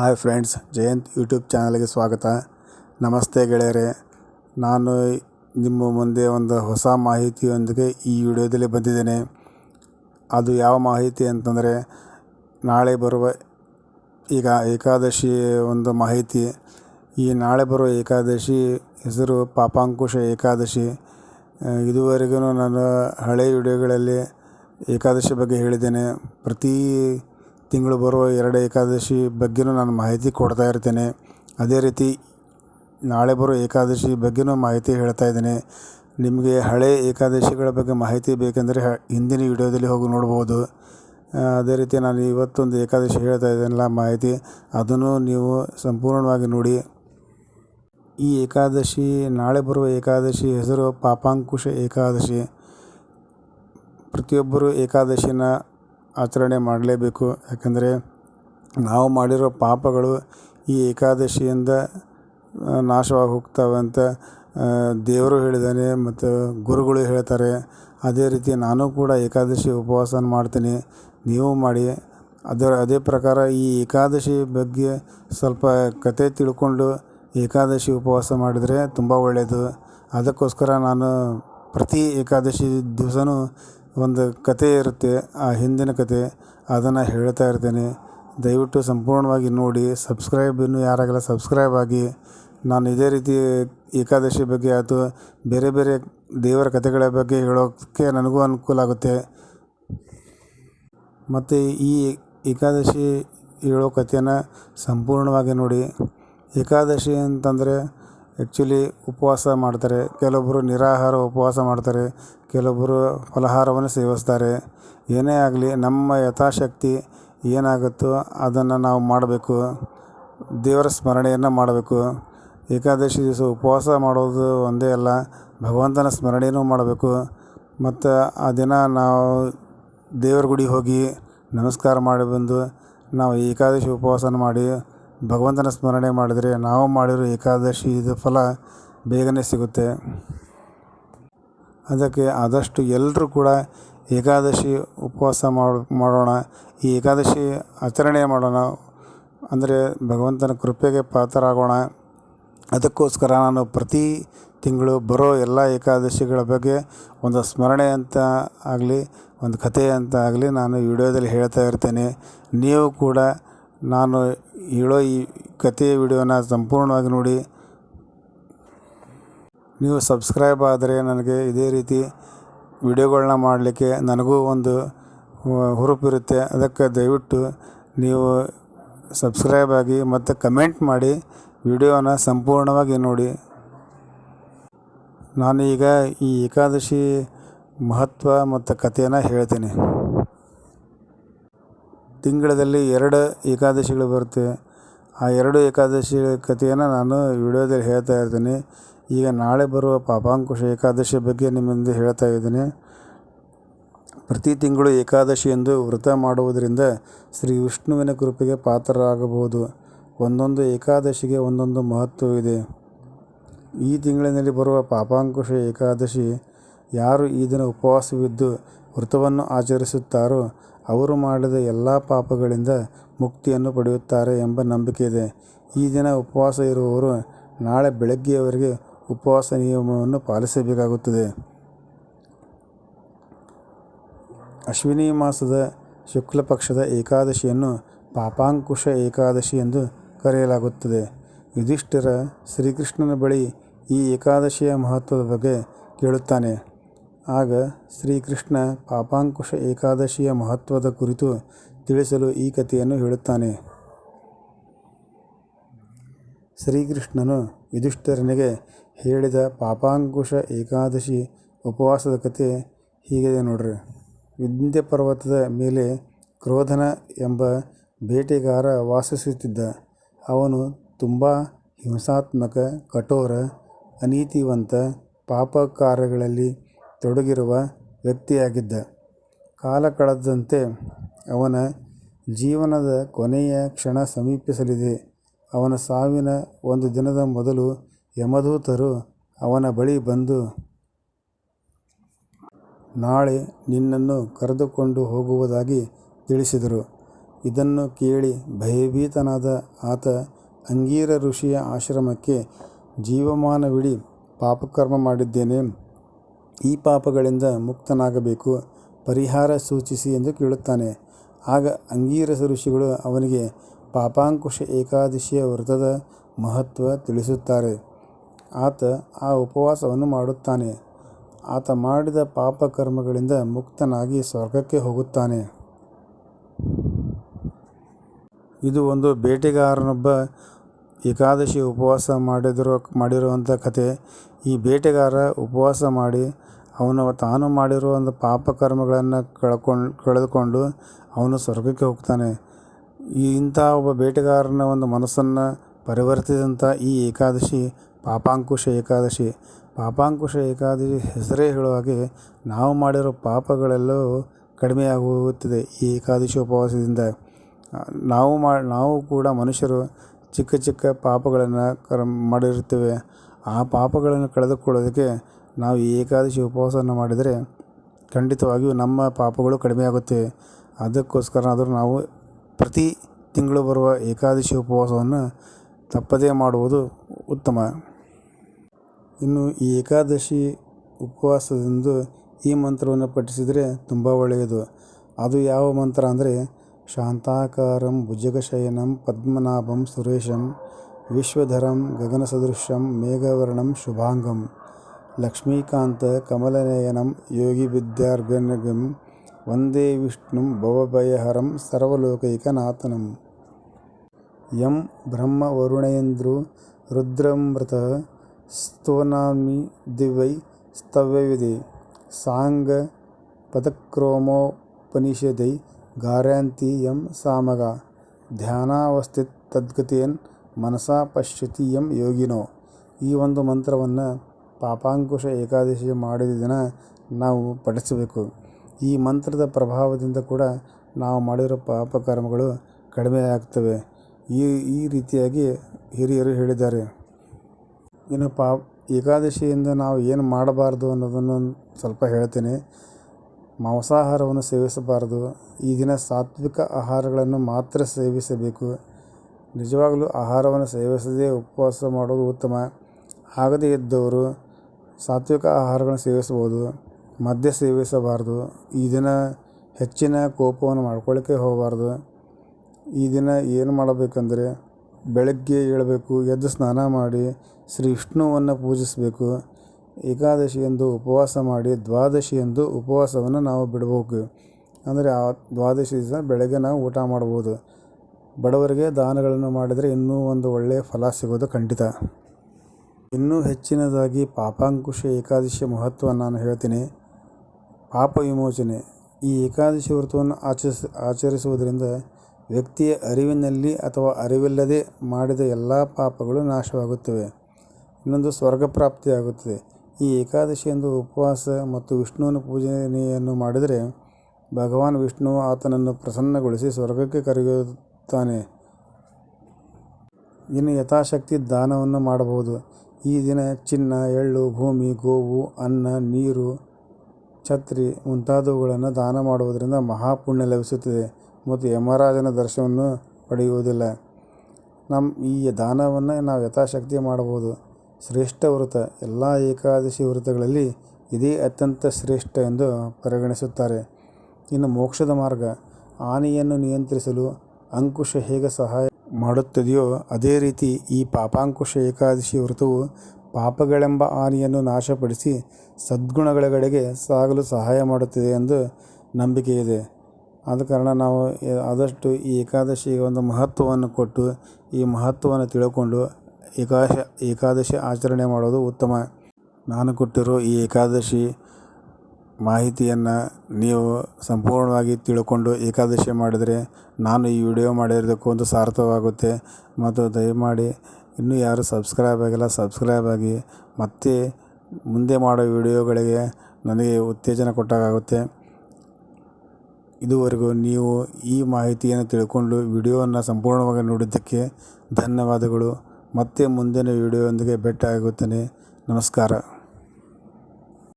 Hi friends, Jayant YouTube ಚಾನಲ್ಗೆ ಸ್ವಾಗತ. ನಮಸ್ತೆ ಗೆಳೆಯರೆ. ನಾನು ನಿಮ್ಮ ಮುಂದೆ ಒಂದು ಹೊಸ ಮಾಹಿತಿಯೊಂದಿಗೆ ಈ ವಿಡಿಯೋದಲ್ಲಿ ಬಂದಿದ್ದೇನೆ. ಅದು ಯಾವ ಮಾಹಿತಿ ಅಂತಂದರೆ, ನಾಳೆ ಬರುವ ಈಗ ಏಕಾದಶಿ ಒಂದು ಮಾಹಿತಿ. ಈ ನಾಳೆ ಬರುವ ಏಕಾದಶಿ ಹೆಸರು ಪಾಪಾಂಕುಶ ಏಕಾದಶಿ. ಇದುವರೆಗೂ ನಾನು ಹಳೆಯ ವಿಡಿಯೋಗಳಲ್ಲಿ ಏಕಾದಶಿ ಬಗ್ಗೆ ಹೇಳಿದ್ದೇನೆ. ಪ್ರತಿ ತಿಂಗಳು ಬರುವ ಎರಡು ಏಕಾದಶಿ ಬಗ್ಗೆಯೂ ನಾನು ಮಾಹಿತಿ ಕೊಡ್ತಾ ಇರ್ತೇನೆ. ಅದೇ ರೀತಿ ನಾಳೆ ಬರೋ ಏಕಾದಶಿ ಬಗ್ಗೆಯೂ ಮಾಹಿತಿ ಹೇಳ್ತಾ ಇದ್ದೇನೆ. ನಿಮಗೆ ಹಳೆ ಏಕಾದಶಿಗಳ ಬಗ್ಗೆ ಮಾಹಿತಿ ಬೇಕೆಂದರೆ ಹಿಂದಿನ ವಿಡಿಯೋದಲ್ಲಿ ಹೋಗಿ ನೋಡ್ಬೋದು. ಅದೇ ರೀತಿ ನಾನು ಇವತ್ತೊಂದು ಏಕಾದಶಿ ಹೇಳ್ತಾ ಇದ್ದೇನಲ್ಲ ಮಾಹಿತಿ, ಅದನ್ನು ನೀವು ಸಂಪೂರ್ಣವಾಗಿ ನೋಡಿ. ಈ ಏಕಾದಶಿ, ನಾಳೆ ಬರುವ ಏಕಾದಶಿ ಹೆಸರು ಪಾಪಾಂಕುಶ ಏಕಾದಶಿ. ಪ್ರತಿಯೊಬ್ಬರು ಏಕಾದಶಿನ ಆಚರಣೆ ಮಾಡಲೇಬೇಕು. ಯಾಕಂದರೆ ನಾವು ಮಾಡಿರೋ ಪಾಪಗಳು ಈ ಏಕಾದಶಿಯಿಂದ ನಾಶವಾಗಿ ಹೋಗ್ತವೆ ಅಂತ ದೇವರು ಹೇಳಿದ್ದಾನೆ ಮತ್ತು ಗುರುಗಳು ಹೇಳ್ತಾರೆ. ಅದೇ ರೀತಿ ನಾನು ಕೂಡ ಏಕಾದಶಿ ಉಪವಾಸ ಮಾಡ್ತೀನಿ. ನೀವು ಮಾಡಿ. ಅದರ, ಅದೇ ಪ್ರಕಾರ ಈ ಏಕಾದಶಿ ಬಗ್ಗೆ ಸ್ವಲ್ಪ ಕತೆ ತಿಳ್ಕೊಂಡು ಏಕಾದಶಿ ಉಪವಾಸ ಮಾಡಿದರೆ ತುಂಬ ಒಳ್ಳೆಯದು ಅದಕ್ಕೋಸ್ಕರ ನಾನು ಪ್ರತಿ ಏಕಾದಶಿ ದಿವಸವೂ ಒಂದು ಕತೆ ಇರುತ್ತೆ, ಆ ಹಿಂದಿನ ಕತೆ, ಅದನ್ನು ಹೇಳ್ತಾ ಇರ್ತೇನೆ. ದಯವಿಟ್ಟು ಸಂಪೂರ್ಣವಾಗಿ ನೋಡಿ, ಸಬ್ಸ್ಕ್ರೈಬ್ ಇನ್ನೂ ಯಾರಾಗಲ್ಲ, ಸಬ್ಸ್ಕ್ರೈಬ್ ಆಗಿ. ನಾನು ಇದೇ ರೀತಿ ಏಕಾದಶಿ ಬಗ್ಗೆ ಆಯಿತು, ಬೇರೆ ಬೇರೆ ದೇವರ ಕಥೆಗಳ ಬಗ್ಗೆ ಹೇಳೋಕ್ಕೆ ನನಗೂ ಅನುಕೂಲ ಆಗುತ್ತೆ. ಮತ್ತು ಈ ಏಕಾದಶಿ ಹೇಳೋ ಕಥೆನ ಸಂಪೂರ್ಣವಾಗಿ ನೋಡಿ. ಏಕಾದಶಿ ಅಂತಂದರೆ ಆ್ಯಕ್ಚುಲಿ ಉಪವಾಸ ಮಾಡ್ತಾರೆ. ಕೆಲವೊಬ್ಬರು ನಿರಾಹಾರ ಉಪವಾಸ ಮಾಡ್ತಾರೆ. ಕೆಲವೊಬ್ಬರು ಫಲಹಾರವನ್ನು ಸೇವಿಸ್ತಾರೆ. ಏನೇ ಆಗಲಿ ನಮ್ಮ ಯಥಾಶಕ್ತಿ ಏನಾಗುತ್ತೋ ಅದನ್ನು ನಾವು ಮಾಡಬೇಕು. ದೇವರ ಸ್ಮರಣೆಯನ್ನು ಮಾಡಬೇಕು. ಏಕಾದಶಿ ದಿವಸ ಉಪವಾಸ ಮಾಡೋದು ಒಂದೇ ಅಲ್ಲ, ಭಗವಂತನ ಸ್ಮರಣೆಯೂ ಮಾಡಬೇಕು. ಮತ್ತು ಆ ದಿನ ನಾವು ದೇವರ ಗುಡಿಗೆ ಹೋಗಿ ನಮಸ್ಕಾರ ಮಾಡಿ ಬಂದು ನಾವು ಏಕಾದಶಿ ಉಪವಾಸನ ಮಾಡಿ ಭಗವಂತನ ಸ್ಮರಣೆ ಮಾಡಿದರೆ ನಾವು ಮಾಡಿರೋ ಏಕಾದಶಿದು ಫಲ ಬೇಗನೆ ಸಿಗುತ್ತೆ. ಅದಕ್ಕೆ ಆದಷ್ಟು ಎಲ್ಲರೂ ಕೂಡ ಏಕಾದಶಿ ಉಪವಾಸ ಮಾಡು, ಮಾಡೋಣ. ಈ ಏಕಾದಶಿ ಆಚರಣೆ ಮಾಡೋಣ. ಅಂದರೆ ಭಗವಂತನ ಕೃಪೆಗೆ ಪಾತ್ರರಾಗೋಣ. ಅದಕ್ಕೋಸ್ಕರ ನಾನು ಪ್ರತಿ ತಿಂಗಳು ಬರೋ ಎಲ್ಲ ಏಕಾದಶಿಗಳ ಬಗ್ಗೆ ಒಂದು ಸ್ಮರಣೆ ಅಂತ ಆಗಲಿ, ಒಂದು ಕಥೆ ಅಂತ ಆಗಲಿ ನಾನು ವಿಡಿಯೋದಲ್ಲಿ ಹೇಳ್ತಾ ಇರ್ತೇನೆ. ನೀವು ಕೂಡ ನಾನು ಹೇಳೋ ಈ ಕಥೆಯ ವಿಡಿಯೋನ ಸಂಪೂರ್ಣವಾಗಿ ನೋಡಿ. ನೀವು ಸಬ್ಸ್ಕ್ರೈಬ್ ಆದರೆ ನನಗೆ ಇದೇ ರೀತಿ ವಿಡಿಯೋಗಳನ್ನ ಮಾಡಲಿಕ್ಕೆ ನನಗೂ ಒಂದು ಹುರುಪಿರುತ್ತೆ. ಅದಕ್ಕೆ ದಯವಿಟ್ಟು ನೀವು ಸಬ್ಸ್ಕ್ರೈಬ್ ಆಗಿ ಮತ್ತು ಕಮೆಂಟ್ ಮಾಡಿ ವಿಡಿಯೋನ ಸಂಪೂರ್ಣವಾಗಿ ನೋಡಿ. ನಾನೀಗ ಈ ಏಕಾದಶಿ ಮಹತ್ವ ಮತ್ತು ಕಥೆಯನ್ನು ಹೇಳ್ತೀನಿ. ತಿಂಗಳಲ್ಲಿ ಎರಡು ಏಕಾದಶಿಗಳು ಬರುತ್ತೆ. ಆ ಎರಡು ಏಕಾದಶಿ ಕಥೆಯನ್ನು ನಾನು ವಿಡಿಯೋದಲ್ಲಿ ಹೇಳ್ತಾ ಇರ್ತೀನಿ. ಈಗ ನಾಳೆ ಬರುವ ಪಾಪಾಂಕುಶ ಏಕಾದಶಿ ಬಗ್ಗೆ ನಿಮ್ಮ ಮುಂದೆ ಹೇಳ್ತಾ ಇದ್ದೀನಿ. ಪ್ರತಿ ತಿಂಗಳು ಏಕಾದಶಿ ಎಂದು ವ್ರತ ಮಾಡುವುದರಿಂದ ಶ್ರೀ ವಿಷ್ಣುವಿನ ಕೃಪೆಗೆ ಪಾತ್ರರಾಗಬಹುದು. ಒಂದೊಂದು ಏಕಾದಶಿಗೆ ಒಂದೊಂದು ಮಹತ್ವವಿದೆ ಈ ತಿಂಗಳಿನಲ್ಲಿ ಬರುವ ಪಾಪಾಂಕುಶ ಏಕಾದಶಿ ಯಾರು ಈ ದಿನ ಉಪವಾಸವಿದ್ದು ವ್ರತವನ್ನು ಆಚರಿಸುತ್ತಾರೋ ಅವರು ಮಾಡಿದ ಎಲ್ಲ ಪಾಪಗಳಿಂದ ಮುಕ್ತಿಯನ್ನು ಪಡೆಯುತ್ತಾರೆ ಎಂಬ ನಂಬಿಕೆ ಇದೆ. ಈ ದಿನ ಉಪವಾಸ ಇರುವವರು ನಾಳೆ ಬೆಳಗ್ಗೆಯವರೆಗೆ ಉಪವಾಸ ನಿಯಮವನ್ನು ಪಾಲಿಸಬೇಕಾಗುತ್ತದೆ. ಅಶ್ವಿನಿ ಮಾಸದ ಶುಕ್ಲ ಪಕ್ಷದ ಏಕಾದಶಿಯನ್ನು ಪಾಪಾಂಕುಶ ಏಕಾದಶಿ ಎಂದು ಕರೆಯಲಾಗುತ್ತದೆ. ಯುಧಿಷ್ಠಿರ ಶ್ರೀಕೃಷ್ಣನ ಬಳಿ ಈ ಏಕಾದಶಿಯ ಮಹತ್ವದ ಬಗ್ಗೆ ಕೇಳುತ್ತಾನೆ. ಆಗ ಶ್ರೀಕೃಷ್ಣ ಪಾಪಾಂಕುಶ ಏಕಾದಶಿಯ ಮಹತ್ವದ ಕುರಿತು ತಿಳಿಸಲು ಈ ಕಥೆಯನ್ನು ಹೇಳುತ್ತಾನೆ. ಶ್ರೀಕೃಷ್ಣನು ಯುಧಿಷ್ಠಿರನಿಗೆ ಹೇಳಿದ ಪಾಪಾಂಕುಶ ಏಕಾದಶಿ ಉಪವಾಸದ ಕಥೆ ಹೀಗಿದೆ ನೋಡ್ರಿ. ವಿಂಧ್ಯ ಪರ್ವತದ ಮೇಲೆ ಕ್ರೋಧನ ಎಂಬ ಬೇಟೆಗಾರ ವಾಸಿಸುತ್ತಿದ್ದ ಅವನು ತುಂಬ ಹಿಂಸಾತ್ಮಕ, ಕಠೋರ, ಅನೀತಿವಂತ ಪಾಪ ಕಾರ್ಯಗಳಲ್ಲಿ ತೊಡಗಿರುವ ವ್ಯಕ್ತಿಯಾಗಿದ್ದ. ಕಾಲ ಕಳೆದಂತೆ ಅವನ ಜೀವನದ ಕೊನೆಯ ಕ್ಷಣ ಸಮೀಪಿಸಲಿದೆ. ಅವನ ಸಾವಿನ ಒಂದು ದಿನದ ಮೊದಲು ಯಮದೂತರು ಅವನ ಬಳಿ ಬಂದು, ನಾಳೆ ನಿನ್ನನ್ನು ಕರೆದುಕೊಂಡು ಹೋಗುವುದಾಗಿ ತಿಳಿಸಿದರು. ಇದನ್ನು ಕೇಳಿ ಭಯಭೀತನಾದ ಆತ ಅಂಗೀರ ಋಷಿಯ ಆಶ್ರಮಕ್ಕೆ ಜೀವಮಾನವಿಡೀ ಪಾಪಕರ್ಮ ಮಾಡಿದ್ದೇನೆ. ಈ ಪಾಪಗಳಿಂದ ಮುಕ್ತನಾಗಬೇಕು, ಪರಿಹಾರ ಸೂಚಿಸಿ ಎಂದು ಕೇಳುತ್ತಾನೆ. ಆಗ ಅಂಗೀರಸ ಋಷಿಗಳು ಅವನಿಗೆ ಪಾಪಾಂಕುಶ ಏಕಾದಶಿಯ ವ್ರತದ ಮಹತ್ವ ತಿಳಿಸುತ್ತಾರೆ. ಆತ ಆ ಉಪವಾಸವನ್ನು ಮಾಡುತ್ತಾನೆ. ಆತ ಮಾಡಿದ ಪಾಪಕರ್ಮಗಳಿಂದ ಮುಕ್ತನಾಗಿ ಸ್ವರ್ಗಕ್ಕೆ ಹೋಗುತ್ತಾನೆ. ಇದು ಒಂದು ಬೇಟೆಗಾರನೊಬ್ಬ ಏಕಾದಶಿ ಉಪವಾಸ ಮಾಡಿದ್ರು ಮಾಡಿರುವಂಥ ಕಥೆ. ಈ ಬೇಟೆಗಾರ ಉಪವಾಸ ಮಾಡಿ ಅವನು ತಾನು ಮಾಡಿರುವ ಒಂದು ಪಾಪಕರ್ಮಗಳನ್ನು ಕಳ್ಕೊಂಡು, ಕಳೆದುಕೊಂಡು ಅವನು ಸ್ವರ್ಗಕ್ಕೆ ಹೋಗ್ತಾನೆ. ಈ ಇಂಥ ಒಬ್ಬ ಬೇಟೆಗಾರನ ಒಂದು ಮನಸ್ಸನ್ನು ಪರಿವರ್ತಿಸಿದಂಥ ಈ ಏಕಾದಶಿ, ಪಾಪಾಂಕುಶ ಏಕಾದಶಿ. ಪಾಪಾಂಕುಶ ಏಕಾದಶಿ ಹೆಸರೇ ಹೇಳುವ ಹಾಗೆ ನಾವು ಮಾಡಿರೋ ಪಾಪಗಳೆಲ್ಲವೂ ಕಡಿಮೆಯಾಗುತ್ತಿದೆ ಈ ಏಕಾದಶಿ ಉಪವಾಸದಿಂದ. ನಾವು ಮಾ, ನಾವು ಕೂಡ ಮನುಷ್ಯರು ಚಿಕ್ಕ ಚಿಕ್ಕ ಪಾಪಗಳನ್ನು ಕರ್, ಮಾಡಿರುತ್ತೇವೆ. ಆ ಪಾಪಗಳನ್ನು ಕಳೆದುಕೊಳ್ಳೋದಕ್ಕೆ ನಾವು ಏಕಾದಶಿ ಉಪವಾಸವನ್ನು ಮಾಡಿದರೆ ಖಂಡಿತವಾಗಿಯೂ ನಮ್ಮ ಪಾಪಗಳು ಕಡಿಮೆಯಾಗುತ್ತವೆ ಅದಕ್ಕೋಸ್ಕರನಾದರೂ ನಾವು ಪ್ರತಿ ತಿಂಗಳು ಬರುವ ಏಕಾದಶಿ ಉಪವಾಸವನ್ನು ತಪ್ಪದೇ ಮಾಡುವುದು ಉತ್ತಮ. ಇನ್ನು ಈ ಏಕಾದಶಿ ಉಪವಾಸದಿಂದ ಈ ಮಂತ್ರವನ್ನು ಪಠಿಸಿದರೆ ತುಂಬ ಒಳ್ಳೆಯದು. ಅದು ಯಾವ ಮಂತ್ರ ಅಂದರೆ शान्ताकारं भुजगशयनं पद्मनाभं सुरेशं विश्वधरं गगनसदृशं मेघवर्णं शुभाङ्गं लक्ष्मीकान्तकमलनयनं योगिविद्यार्गणं वन्दे विष्णुं भवभयहरं सर्वलोकैकनातनं यं ब्रह्मवरुणेन्द्रु रुद्रमृतः स्तुवनामिदिव्यै स्तव्यविदे साङ्गपदक्रोमोपनिषदै ದಿವೈ ಸ್ತವ್ಯವಿದೆ ಸಾಂಗ ಪದಕ್ರಮೋಪನಿಷದೈ ಗಾರ್ಯಾಂತಿ ಯಂ ಸಾಮಗ. ಧ್ಯಾನಾವಸ್ಥಿತ್ ತದ್ಗತಿಯನ್ ಮನಸಾ ಪಶ್ಯತಿ ಯಂ ಯೋಗಿನೋ. ಈ ಒಂದು ಮಂತ್ರವನ್ನು ಪಾಪಾಂಕುಶ ಏಕಾದಶಿ ಮಾಡಿದ ದಿನ ನಾವು ಪಠಿಸಬೇಕು. ಈ ಮಂತ್ರದ ಪ್ರಭಾವದಿಂದ ಕೂಡ ನಾವು ಮಾಡಿರೋ ಪಾಪಕರ್ಮಗಳು ಕಡಿಮೆ ಆಗ್ತವೆ. ಈ ಈ ರೀತಿಯಾಗಿ ಹಿರಿಯರು ಹೇಳಿದ್ದಾರೆ. ಇನ್ನು ಪಾ ಏಕಾದಶಿಯಿಂದ ನಾವು ಏನು ಮಾಡಬಾರ್ದು ಅನ್ನೋದನ್ನು ಸ್ವಲ್ಪ ಹೇಳ್ತೇನೆ. ಮಾಂಸಾಹಾರವನ್ನು ಸೇವಿಸಬಾರದು. ಈ ದಿನ ಸಾತ್ವಿಕ ಆಹಾರಗಳನ್ನು ಮಾತ್ರ ಸೇವಿಸಬೇಕು. ನಿಜವಾಗಲೂ ಆಹಾರವನ್ನು ಸೇವಿಸದೇ ಉಪವಾಸ ಮಾಡೋದು ಉತ್ತಮ. ಆಗದೇ ಇದ್ದವರು ಸಾತ್ವಿಕ ಆಹಾರಗಳನ್ನು ಸೇವಿಸ್ಬೋದು ಮದ್ಯ ಸೇವಿಸಬಾರದು. ಈ ದಿನ ಹೆಚ್ಚಿನ ಕೋಪವನ್ನು ಮಾಡ್ಕೊಳ್ಳಿಕ್ಕೆ ಹೋಗಬಾರ್ದು. ಈ ದಿನ ಏನು ಮಾಡಬೇಕಂದರೆ ಬೆಳಗ್ಗೆ ಏಳಬೇಕು, ಎದ್ದು ಸ್ನಾನ ಮಾಡಿ ಶ್ರೀ ವಿಷ್ಣುವನ್ನು ಪೂಜಿಸಬೇಕು. ಏಕಾದಶಿಯಂದು ಉಪವಾಸ ಮಾಡಿ ದ್ವಾದಶಿಯಂದು ಉಪವಾಸವನ್ನು ನಾವು ಬಿಡಬೇಕು. ಅಂದರೆ ಆ ದ್ವಾದಶಿ ದಿವಸ ಬೆಳಗ್ಗೆ ನಾವು ಊಟ ಮಾಡ್ಬೋದು. ಬಡವರಿಗೆ ದಾನಗಳನ್ನು ಮಾಡಿದರೆ ಇನ್ನೂ ಒಂದು ಒಳ್ಳೆಯ ಫಲ ಸಿಗೋದು ಖಂಡಿತ. ಇನ್ನೂ ಹೆಚ್ಚಿನದಾಗಿ ಪಾಪಾಂಕುಶ ಏಕಾದಶಿಯ ಮಹತ್ವ ನಾನು ಹೇಳ್ತೀನಿ. ಪಾಪ ವಿಮೋಚನೆ. ಈ ಏಕಾದಶಿ ವ್ರತವನ್ನು ಆಚರಿಸ, ಆಚರಿಸುವುದರಿಂದ ವ್ಯಕ್ತಿಯ ಅರಿವಿನಲ್ಲಿ ಅಥವಾ ಅರಿವಿಲ್ಲದೆ ಮಾಡಿದ ಎಲ್ಲ ಪಾಪಗಳು ನಾಶವಾಗುತ್ತವೆ. ಇನ್ನೊಂದು ಸ್ವರ್ಗ ಪ್ರಾಪ್ತಿಯಾಗುತ್ತದೆ ಈ ಏಕಾದಶಿಯಂದು ಉಪವಾಸ ಮತ್ತು ವಿಷ್ಣುವಿನ ಪೂಜನೆಯನ್ನು ಮಾಡಿದರೆ ಭಗವಾನ್ ವಿಷ್ಣು ಆತನನ್ನು ಪ್ರಸನ್ನಗೊಳಿಸಿ ಸ್ವರ್ಗಕ್ಕೆ ಕರೆಯುತ್ತಾನೆ ಇನ್ನು ಯಥಾಶಕ್ತಿ ದಾನವನ್ನು ಮಾಡಬಹುದು. ಈ ದಿನ ಚಿನ್ನ, ಎಳ್ಳು, ಭೂಮಿ, ಗೋವು, ಅನ್ನ, ನೀರು, ಛತ್ರಿ ಮುಂತಾದವುಗಳನ್ನು ದಾನ ಮಾಡುವುದರಿಂದ ಮಹಾಪುಣ್ಯ ಲಭಿಸುತ್ತದೆ ಮತ್ತು ಯಮರಾಜನ ದರ್ಶನವನ್ನು ಪಡೆಯುವುದಿಲ್ಲ. ನಮ್ಮ ಈ ದಾನವನ್ನು ನಾವು ಯಥಾಶಕ್ತಿ ಮಾಡಬಹುದು. ಶ್ರೇಷ್ಠ ವ್ರತ ಎಲ್ಲ ಏಕಾದಶಿ ವ್ರತಗಳಲ್ಲಿ ಇದೇ ಅತ್ಯಂತ ಶ್ರೇಷ್ಠ ಎಂದು ಪರಿಗಣಿಸುತ್ತಾರೆ. ಇನ್ನು ಮೋಕ್ಷದ ಮಾರ್ಗ. ಆನೆಯನ್ನು ನಿಯಂತ್ರಿಸಲು ಅಂಕುಶ ಹೇಗೆ ಸಹಾಯ ಮಾಡುತ್ತದೆಯೋ ಅದೇ ರೀತಿ ಈ ಪಾಪಾಂಕುಶ ಏಕಾದಶಿ ವ್ರತವು ಪಾಪಗಳೆಂಬ ಆನೆಯನ್ನು ನಾಶಪಡಿಸಿ ಸದ್ಗುಣಗಳ ಕಡೆಗೆ ಸಾಗಲು ಸಹಾಯ ಮಾಡುತ್ತದೆ ಎಂದು ನಂಬಿಕೆ ಇದೆ ಆದ ಕಾರಣ ನಾವು ಆದಷ್ಟು ಈ ಏಕಾದಶಿಗೆ ಒಂದು ಮಹತ್ವವನ್ನು ಕೊಟ್ಟು ಈ ಮಹತ್ವವನ್ನು ತಿಳ್ಕೊಂಡು ಏಕಾಶ, ಏಕಾದಶಿ ಆಚರಣೆ ಮಾಡೋದು ಉತ್ತಮ. ನಾನು ಕೊಟ್ಟಿರೋ ಈ ಏಕಾದಶಿ ಮಾಹಿತಿಯನ್ನು ನೀವು ಸಂಪೂರ್ಣವಾಗಿ ತಿಳ್ಕೊಂಡು ಏಕಾದಶಿ ಮಾಡಿದರೆ ನಾನು ಈ ವಿಡಿಯೋ ಮಾಡಿರೋದಕ್ಕೂ ಒಂದು ಸಾರ್ಥವಾಗುತ್ತೆ ಮತ್ತು ದಯಮಾಡಿ ಇನ್ನೂ ಯಾರು ಸಬ್ಸ್ಕ್ರೈಬ್ ಆಗಿಲ್ಲ, ಸಬ್ಸ್ಕ್ರೈಬ್ ಆಗಿ. ಮತ್ತೆ ಮುಂದೆ ಮಾಡೋ ವಿಡಿಯೋಗಳಿಗೆ ನನಗೆ ಉತ್ತೇಜನ ಕೊಟ್ಟಾಗುತ್ತೆ ಇದುವರೆಗೂ ನೀವು ಈ ಮಾಹಿತಿಯನ್ನು ತಿಳ್ಕೊಂಡು ವಿಡಿಯೋವನ್ನು ಸಂಪೂರ್ಣವಾಗಿ ನೋಡಿದ್ದಕ್ಕೆ ಧನ್ಯವಾದಗಳು. ಮತ್ತೆ ಮುಂದಿನ ವಿಡಿಯೋದೊಂದಿಗೆ ಭೇಟಿಯಾಗುತ್ತೇನೆ. ನಮಸ್ಕಾರ.